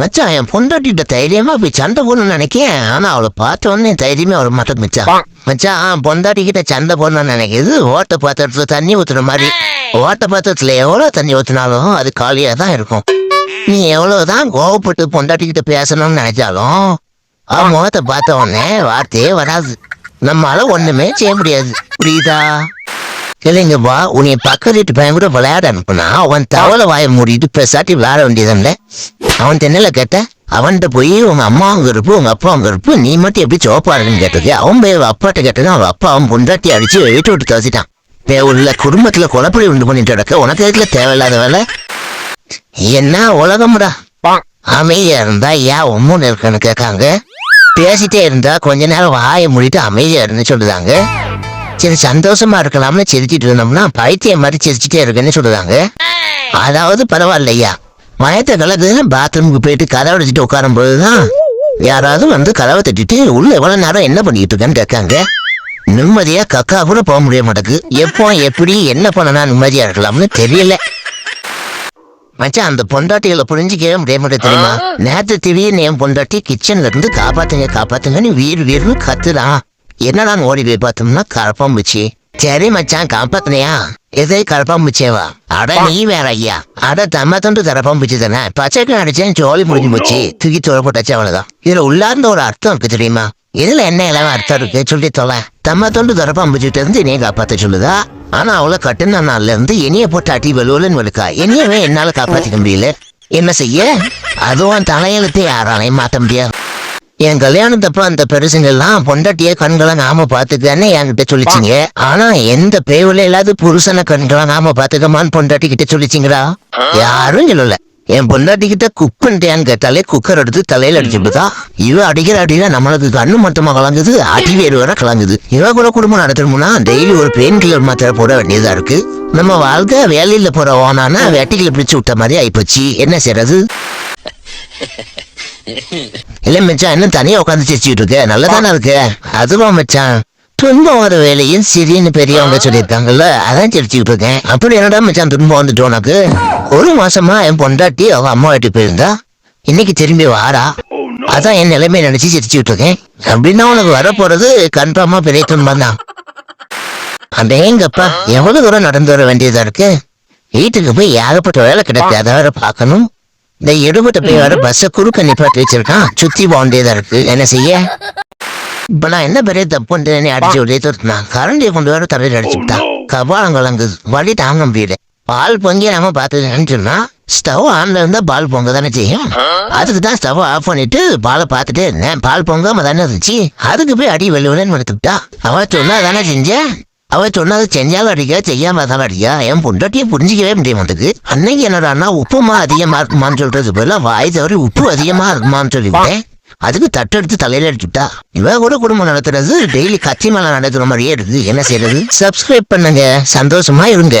மச்சான் என் பொண்டாட்டிட்ட தைரியமா போய் சண்டை போடணும்னு நினைக்கிறேன் ஆனா அவளை பார்த்த உடனே தைரியமே வர மாட்டேன் மச்சான். மச்சான் பொண்டாட்டி கிட்ட சண்டை போடணும்னு நினைக்கிறது ஓட்ட பாத்திரத்துல தண்ணி ஊத்துற மாதிரி. ஓட்ட பாத்திரத்துல எவ்வளவு தண்ணி ஊத்தினாலும் அது காலியா தான் இருக்கும். நீ எவ்வளவுதான் கோவப்பட்டு பொண்டாட்டி கிட்ட பேசணும்னு நினைச்சாலும் அவன் முகத்தை பார்த்த உடனே வார்த்தையே வராது. நம்மளால ஒண்ணுமே செய்ய முடியாது. புரியுதா? இல்லைங்கப்பா உன்னை பக்கத்து வீட்டு பையன் கூட விளையாட அனுப்புனா அவன் தவளை வாயை மூடிட்டு பெசாட்டி விளையாட வேண்டியதுல அவன் தென்னல கேட்ட அவன்கிட்ட போய் உங்க அம்மா அங்க இருப்பு உங்க அப்பா அங்க இருப்பு நீ மட்டும் எப்படி சோப்பாருன்னு கேட்டது? அவன் போய் அப்பாட்ட கேட்டது அவன் அப்பா அவன் பொண்டாட்டி அடிச்சு வீட்டு விட்டு துவச்சிட்டான் உள்ள குடும்பத்துல குழப்படி உண்டு பண்ணிட்டு கிடக்க உனக்கு இதுல தேவையில்லாத வேலை? என்ன உலகம்டா. அமைதியா இருந்தா ஏன் ஒம்முன்னு இருக்குன்னு கேட்காங்க. பேசிட்டே இருந்தா கொஞ்ச நேரம் வாயை மூடிட்டு அமைதியா இருந்து சொல்லுதாங்க. சரி சந்தோஷமா இருக்கலாம்னு சிரிச்சிட்டு இருந்தோம்னா பைத்தியம் மாதிரி சிரிச்சிட்டே இருக்குன்னு சொல்லுதாங்க அதாவது பரவாயில்லையா? மயத்த கலக்குதுன்னு பாத்ரூமுக்கு போயிட்டு கதவை அடிச்சுட்டு உட்காரும் போதுதான் யாராவது வந்து கதவை தட்டிட்டு உள்ள எவ்வளவு நேரம் என்ன பண்ணிட்டு இருக்கேன்னு கேட்காங்க. நிம்மதியா கக்கா கூட போக முடிய மாட்டேங்குது. எப்போ எப்படி என்ன பண்ணனா நிம்மதியா இருக்கலாம்னு தெரியல. மச்சான் அந்த பொண்டாட்டிகளை புரிஞ்சுக்கவே முடிய மாட்டேன் தெரியுமா? நேத்து திடீர்னு என் பொண்டாட்டி கிச்சன்ல இருந்து காப்பாத்துங்க காப்பாத்துங்கன்னு வீடு வீடு கத்துதான் என்னடான்னு ஓடி போய் பார்த்தோம்னா கரப்பாம்பூச்சி சரி மச்சான் காப்பாத்துனியா? எதை கரப்பாம்பூச்சியவா அட நீ வேற ஐயா. அட தம்ம தொண்டு கரப்பாம்பூச்சி தானே? பச்சைக்கு அடிச்சேன் ஜோலி முடிஞ்சு போச்சு. தூக்கி தோற போட்டாச்சு அவ்வளவுதான் இதுல உள்ளார்ந்த ஒரு அர்த்தம் இருக்கு தெரியுமா? இதுல என்ன இளவ அர்த்தம் இருக்கு? சொல்லி தொலை. தம்ம தொண்டு கரப்பாம்பூச்சிட்டு இருந்து இனிய காப்பாத்த சொல்லுதா? ஆனா அவளை கட்டுன நாள்ல இருந்து இனிய போட்டு அடி வெளுவலன்னு இருக்கா என்னையவே என்னால காப்பாத்திக்க முடியல. என்ன செய்ய? அதுவும் தலையெழுத்தை யாராலையும் மாத்த முடியாது. என் கல்யாணத்தப்ப அந்த பெருசுங்கெல்லாம் பொண்டாட்டிய கண்களை நாம பாத்துக்கன்னு என்கிட்ட சொல்லிச்சிங்க. ஆனா எந்த பேவுல இல்லாத புருஷனை கண்களை நாம பாத்துக்கமான்னு பொண்டாட்டி கிட்ட சொல்லிச்சிங்களா யாரும் சொல்லல. என் பொண்டாட்டி கிட்ட குப்புன்ட்டியான்னு கேட்டாலே குக்கர் எடுத்து தலையில அடிச்சுட்டுதா இவ அடிக்கிற அடியில நம்மளுக்கு கண்ணு மொத்தமா கலங்குது அடி வேறு வர கலங்குது. இவ கூட குடும்பம் நடத்தணும்னா டெய்லி ஒரு பெயின் கில்லர் மாத்திரை போட வேண்டியதா இருக்கு. நம்ம வாழ்க்கை வேலையில போற ஓனானா வெட்டிகளை பிடிச்சு விட்ட மாதிரி ஆயிப்போச்சு. என்ன செய்யறது இல்ல மச்சான் இன்னும் தனியா உட்காந்து சிரிச்சுட்டு இருக்க நல்லதானே இருக்கு? அதுவா மச்சான். துன்பம் வர வேலையும் சிறின்னு பெரியவங்க சொல்லியிருக்காங்கல்ல அதான் சிரிச்சுக்கிட்டு இருக்கேன் அப்படி என்னடா மச்சான் துன்பம் வந்துட்டு உனக்கு? ஒரு மாசமா என் பொண்டாட்டி அவ அம்மா வீட்டுக்கு போயிருந்தா இன்னைக்கு திரும்பி வாரா அதான் என் நிலைமை நினைச்சு சிரிச்சுக்கிட்டு இருக்கேன் அப்படின்னா உனக்கு வரப்போறது கன்ஃபார்மா பெரிய துன்பம் தான் அடேங்கப்பா எவ்வளவு தூரம் நடந்து வர வேண்டியதா இருக்கு? வீட்டுக்கு போய் ஏகப்பட்ட வேலை கிடைக்கு அதை வேற பார்க்கணும். இந்த எடுபட்ட போய் வர பஸ்ஸை குறுக்க நிப்பாட்டி வச்சிருக்கான். சுத்தி வேண்டியதா இருக்கு. என்ன செய்ய? இப்ப நான் என்ன பெரிய தப்பு பண்ணேன்னு அடிச்சு ஒரே துரத்துனான் கரண்டியை கொண்டு வர தலையில அடிச்சுட்டான் கபாலம் கலங்குது. வலி தாங்க முடியல. பால் பொங்கி நாம பார்த்துன்னு சொன்னா ஸ்டவ் ஆன்ல இருந்தா பால் பொங்க தானே செய்யும். அதுக்கு தான் ஸ்டவ் ஆஃப் பண்ணிட்டு பாலை பார்த்துட்டே இருந்தேன் பால் பொங்காம தானே இருந்துச்சு? அதுக்கு போய் அடி வெள்ளுவலன்னு எடுத்துக்கிட்டா. அவ சொன்னா தானே செஞ்சேன். அவ சொன்னது செஞ்சா அடிக்க செய்யாம தான் அடிக்கா என் பொண்டாட்டியை புரிஞ்சிக்கவே முடிய மாட்டேங்குது அன்னைக்கு என்னடான்னா உப்புமா அதிகமா இருக்குமான்னு சொல்றது போல வாய் தவறி உப்பு அதிகமா இருக்குமான்னு சொல்லிவிட்டேன் அதுக்கு தட்டெடுத்து தலையில அடிச்சுட்டா. இவ கூட குடும்பம் நடத்துறது டெய்லி கத்தி மேல நடத்துற மாதிரியே இருக்கு. என்ன செய்யறது சப்ஸ்கிரைப் பண்ணுங்க. சந்தோஷமா இருங்க.